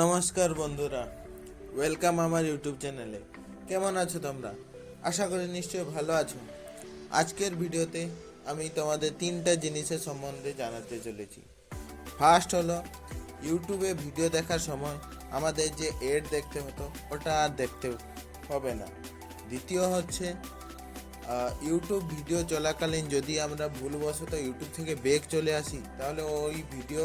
নমস্কার বন্ধুরা ওয়েলকাম আমার ইউটিউব চ্যানেলে কেমন আছো তোমরা? আশা করি নিশ্চয়ই ভালো আছো। আজকের ভিডিওতে আমি তোমাদের তিনটা জিনিসের সম্বন্ধে জানাতে চলেছি। ফার্স্ট হলো ইউটিউবে ভিডিও দেখার সময় আমাদের যে এড দেখতে হতো, ওটা আর দেখতে হবে না। দ্বিতীয় হচ্ছে ইউটিউব ভিডিও চলাকালীন যদি আমরা ভুলবশত ইউটিউব থেকে বেগ চলে আসি, তাহলে ওই ভিডিও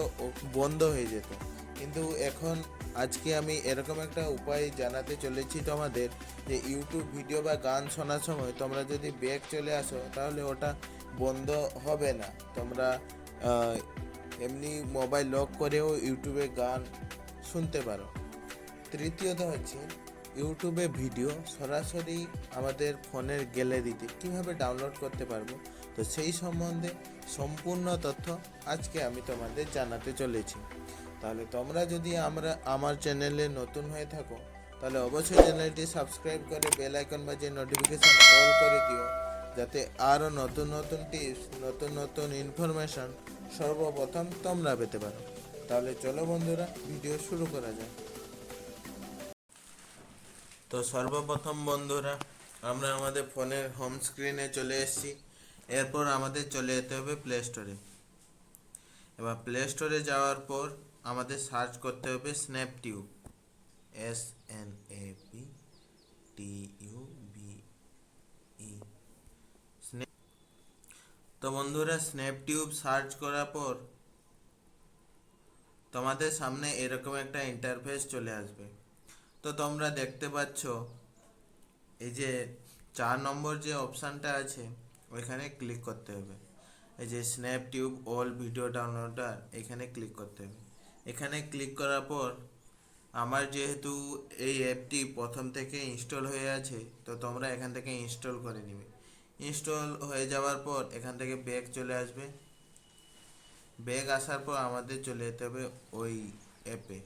বন্ধ হয়ে যেত। কিন্তু এখন আজকে আমি এরকম একটা উপায় জানাতে চলেছি তোমাদের যে ইউটিউব ভিডিও বা গান শোনার সময় তোমরা যদি ব্যাগ চলে আসো, তাহলে ওটা বন্ধ হবে না। তোমরা এমনি মোবাইল লক করেও ইউটিউবে গান শুনতে পারো। তৃতীয়ত হচ্ছে ইউটিউবে ভিডিও সরাসরি আমাদের ফোনের গ্যালারিতে কীভাবে ডাউনলোড করতে পারব? তো সেই সম্বন্ধে সম্পূর্ণ তথ্য আজকে আমি তোমাদের জানাতে চলেছি। তাহলে তোমরা যদি আমরা, আমার চ্যানেলে নতুন হয়ে থাকো, তাহলে অবশ্যই চ্যানেলটি সাবস্ক্রাইব করে বেল আইকন বাজিয়ে নোটিফিকেশন অল করে দিও, যাতে আরও নতুন নতুন টিপস নতুন নতুন ইনফরমেশন সর্বপ্রথম তোমরা পেতে পারো। তাহলে চলো বন্ধুরা ভিডিও শুরু করা যায় তো সর্বপ্রথম বন্ধুরা, আমরা আমাদের ফোনের হোম স্ক্রিনে চলে এসেছি। এরপর আমাদের চলে যেতে হবে প্লে স্টোরে এবার প্লে স্টোরে যাওয়ার পর আমাদের সার্চ করতে হবে Snaptube S N A P T U B E তো বন্ধুরা স্ন্যাপটিউব সার্চ করার পর তোমাদের সামনে এরকম একটা ইন্টারফেস চলে আসবে। তো তোমরা দেখতে পাচ্ছ, এই যে চার নম্বর যে অপশানটা আছে, ওইখানে ক্লিক করতে হবে। এই যে Snaptube all video downloader এখানে ক্লিক করতে হবে। এখানে ক্লিক করার পর আমার যেহেতু এই অ্যাপটি প্রথম থেকে ইনস্টল হয়ে আছে, তো তোমরা এখান থেকে ইনস্টল করে নিবে। ইনস্টল হয়ে যাওয়ার পর এখান থেকে ব্যাগ চলে আসবে। ব্যাগ আসার পর আমাদের চলে যেতে হবে ওই অ্যাপে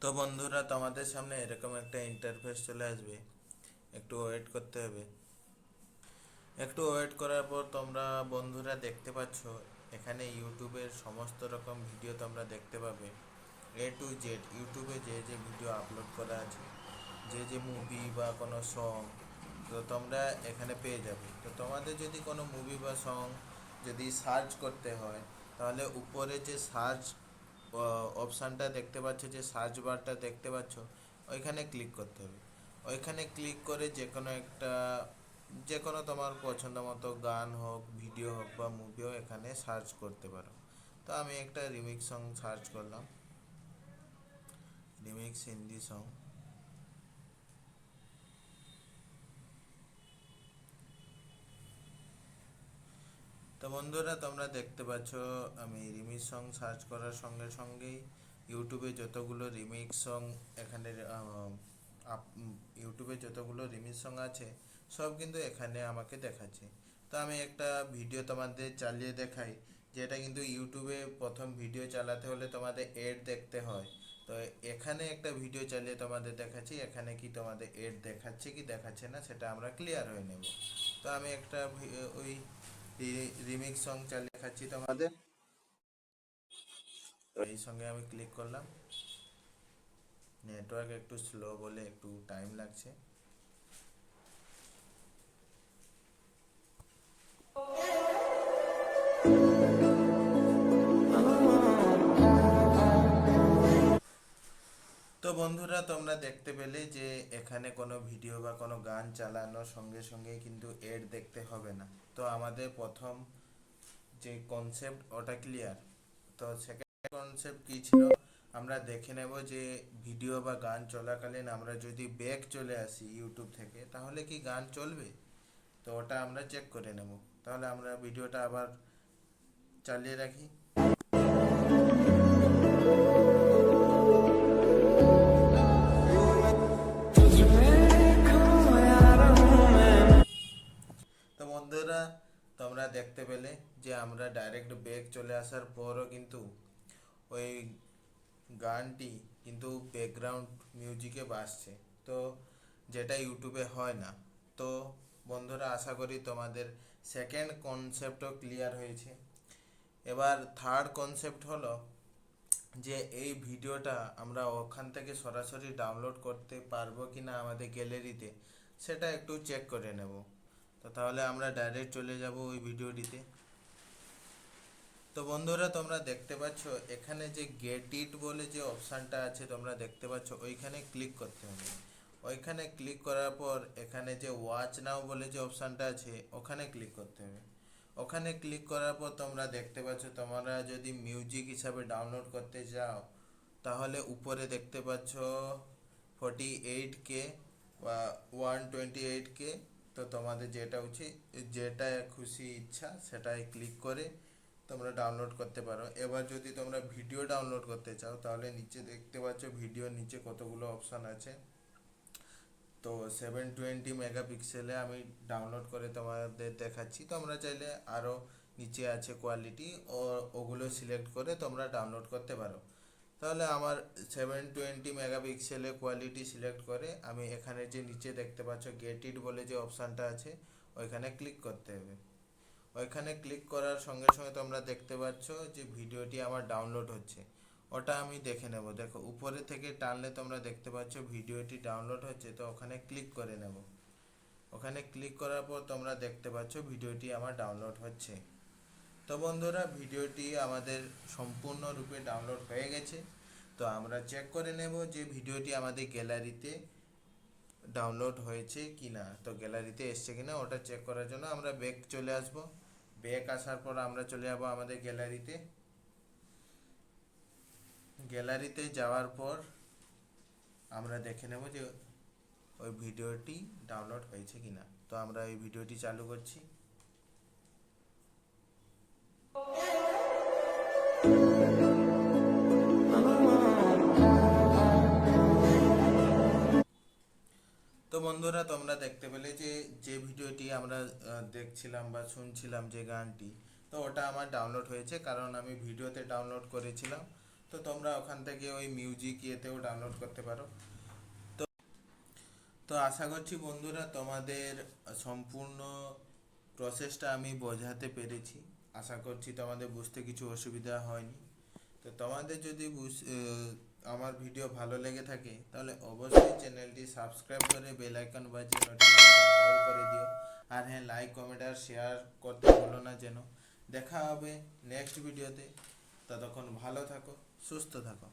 তো বন্ধুরা, তোমাদের সামনে এরকম একটা ইন্টারফেস চলে আসবে। একটু ওয়েট করতে হবে। একটু ওয়েট করার পর তোমরা বন্ধুরা দেখতে পাচ্ছ এখানে ইউটিউবের সমস্ত রকম ভিডিও তোমরা দেখতে পাবে। এ টু জেড ইউটিউবে যে যে ভিডিও আপলোড করা আছে, যে যে মুভি বা কোনো সং তো তোমরা এখানে পেয়ে যাবে। তো তোমাদের যদি কোনো মুভি বা সং যদি সার্চ করতে হয়, তাহলে উপরে যে সার্চ অপশানটা দেখতে পাচ্ছ, যে সার্চ বারটা দেখতে পাচ্ছ, ওইখানে ক্লিক করতে হবে। ওইখানে ক্লিক করে যে কোনো একটা যে কোনো তোমার পছন্দ মতো গান হোক ভিডিও হোক বা মুভিও এখানে সার্চ করতে পারো। তো আমি একটা রিমিক্স সং সার্চ করলাম। রিমিক্স হিন্দি সং তো বন্ধুরা, তোমরা দেখতে পাচ্ছ, আমি রিমিক্স সং সার্চ করার সঙ্গে সঙ্গেই ইউটিউবে যতগুলো রিমিক্স সং এখানে ইউটিউবে যতগুলো রিমিক্স সং আছে সব কিন্তু এখানে আমাকে দেখাচ্ছে। তো আমি একটা ভিডিও তোমাদের চালিয়ে দেখাই, যেটা কিন্তু ইউটিউবে প্রথম ভিডিও চালাতে হলে তোমাদের এড দেখতে হয়। তো এখানে একটা ভিডিও চালিয়ে তোমাদের দেখাচ্ছি, এখানে কি তোমাদের এড দেখাচ্ছে কি দেখাচ্ছে না সেটা আমরা ক্লিয়ার হয়ে নেব। তো আমি একটা ওই রিমিক্স সং চালিয়ে দেখাচ্ছি তোমাদের। এই সঙ্গে আমি ক্লিক করলাম। নেটওয়ার্ক একটু স্লো বলে একটু টাইম লাগছে। তো বন্ধুরা, তোমরা দেখতে পেলে যে এখানে কোনো ভিডিও বা কোনো গান চালানোর সঙ্গে সঙ্গে কিন্তু এড দেখতে হবে না। তো আমাদের প্রথম যে কনসেপ্ট ওটা ক্লিয়ার তো সেকেন্ড কনসেপ্ট কী ছিল? আমরা দেখে নেব যে ভিডিও বা গান চলাকালীন আমরা যদি ব্যাক চলে আসি ইউটিউব থেকে, তাহলে কি গান চলবে? তো ওটা আমরা চেক করে নেব। তাহলে আমরা ভিডিওটা আবার চালিয়ে রাখি। আসার পরও কিন্তু ওই গানটি কিন্তু ব্যাকগ্রাউন্ড মিউজিকে বাজছে। তো যেটা ইউটিউবে হয় না। তো বন্ধুরা, আশা করি তোমাদের সেকেন্ড কনসেপ্টও ক্লিয়ার হয়েছে। এবার থার্ড কনসেপ্ট হলো যে এই ভিডিওটা আমরা ওখান থেকে সরাসরি ডাউনলোড করতে পারব কি না আমাদের গ্যালারিতে সেটা একটু চেক করে নেব। তো তাহলে আমরা ডাইরেক্ট চলে যাব ওই ভিডিওটিতে তো বন্ধুরা, তোমরা দেখতে পাচ্ছ, এখানে যে গেট ইট বলে যে অপশানটা আছে, তোমরা দেখতে পাচ্ছ, ওইখানে ক্লিক করতে হবে। ওইখানে ক্লিক করার পর, এখানে যে ওয়াচ নাও বলে যে অপশানটা আছে, ওখানে ক্লিক করতে হবে। ওখানে ক্লিক করার পর, তোমরা দেখতে পাচ্ছ, তোমরা যদি মিউজিক হিসাবে ডাউনলোড করতে চাও, তাহলে উপরে দেখতে পাচ্ছ ফর্টি এইট কে বা ওয়ান টোয়েন্টি এইট কে তো তোমাদের যেটা উচিত যেটা খুশি ইচ্ছা সেটাই ক্লিক করে তোমরা ডাউনলোড করতে পারো। এবার যদি তোমরা ভিডিও ডাউনলোড করতে চাও, তাহলে নিচে দেখতে পাচ্ছ ভিডিওর নিচে কতগুলো অপশান আছে। তো সেভেন টোয়েন্টি মেগাপিক্সেলে আমি ডাউনলোড করে তোমাদের দেখাচ্ছি। তোমরা চাইলে আরও নিচে আছে কোয়ালিটি ও, ওগুলো সিলেক্ট করে তোমরা ডাউনলোড করতে পারো। তাহলে আমার সেভেন টোয়েন্টি মেগাপিক্সেলে কোয়ালিটি সিলেক্ট করে আমি এখানে যে নিচে দেখতে পাচ্ছ গেট ইট বলে যে অপশানটা আছে, ওইখানে ক্লিক করতে হবে। ওইখানে ক্লিক করার সঙ্গে সঙ্গে তোমরা দেখতে পাচ্ছ যে ভিডিওটি আমার ডাউনলোড হচ্ছে। ওটা আমি দেখে নেব। দেখো, উপরে থেকে টানলে তোমরা দেখতে পাচ্ছ ভিডিওটি ডাউনলোড হচ্ছে, তো ওখানে ক্লিক করে নেব। ওখানে ক্লিক করার পর তোমরা দেখতে পাচ্ছ ভিডিওটি আমার ডাউনলোড হচ্ছে। তো বন্ধুরা, ভিডিওটি আমাদের সম্পূর্ণরূপে ডাউনলোড হয়ে গেছে। তো আমরা চেক করে নেব যে ভিডিওটি আমাদের গ্যালারিতে ডাউনলোড হয়েছে কি না তো গ্যালারিতে এসছে কিনা, ওটা চেক করার জন্য আমরা ব্যাক চলে আসব। ব্যাক আসার পর আমরা চলে যাব আমাদের গ্যালারিতে গ্যালারিতে যাওয়ার পর আমরা দেখে নেব যে ওই ভিডিওটি ডাউনলোড হয়েছে কিনা। তো আমরা এই ভিডিওটি চালু করছি। বন্ধুরা, তোমরা দেখতে পেলে যে যে ভিডিওটি আমরা দেখছিলাম বা শুনছিলাম যে গানটি, তো ওটা আমার ডাউনলোড হয়েছে কারণ আমি ভিডিওতে ডাউনলোড করেছিলাম। তো তোমরা ওখান থেকে ওই মিউজিক ইয়েতেও ডাউনলোড করতে পারো। তো তো আশা করছি বন্ধুরা, তোমাদের সম্পূর্ণ প্রসেসটা আমি বোঝাতে পেরেছি। আশা করছি তোমাদের বুঝতে কিছু অসুবিধা হয়নি। তো তোমাদের যদি আমার ভিডিও ভালো লেগে থাকে, তাহলে অবশ্যই চ্যানেলটি সাবস্ক্রাইব করে বেল আইকন বাজিয়ে নোটিফিকেশন অল করে দিও। আর হ্যাঁ লাইক কমেন্ট আর শেয়ার করতে ভুলো না যেন। দেখা হবে নেক্সট ভিডিওতে ততক্ষণ ভালো থাকো, সুস্থ থাকো।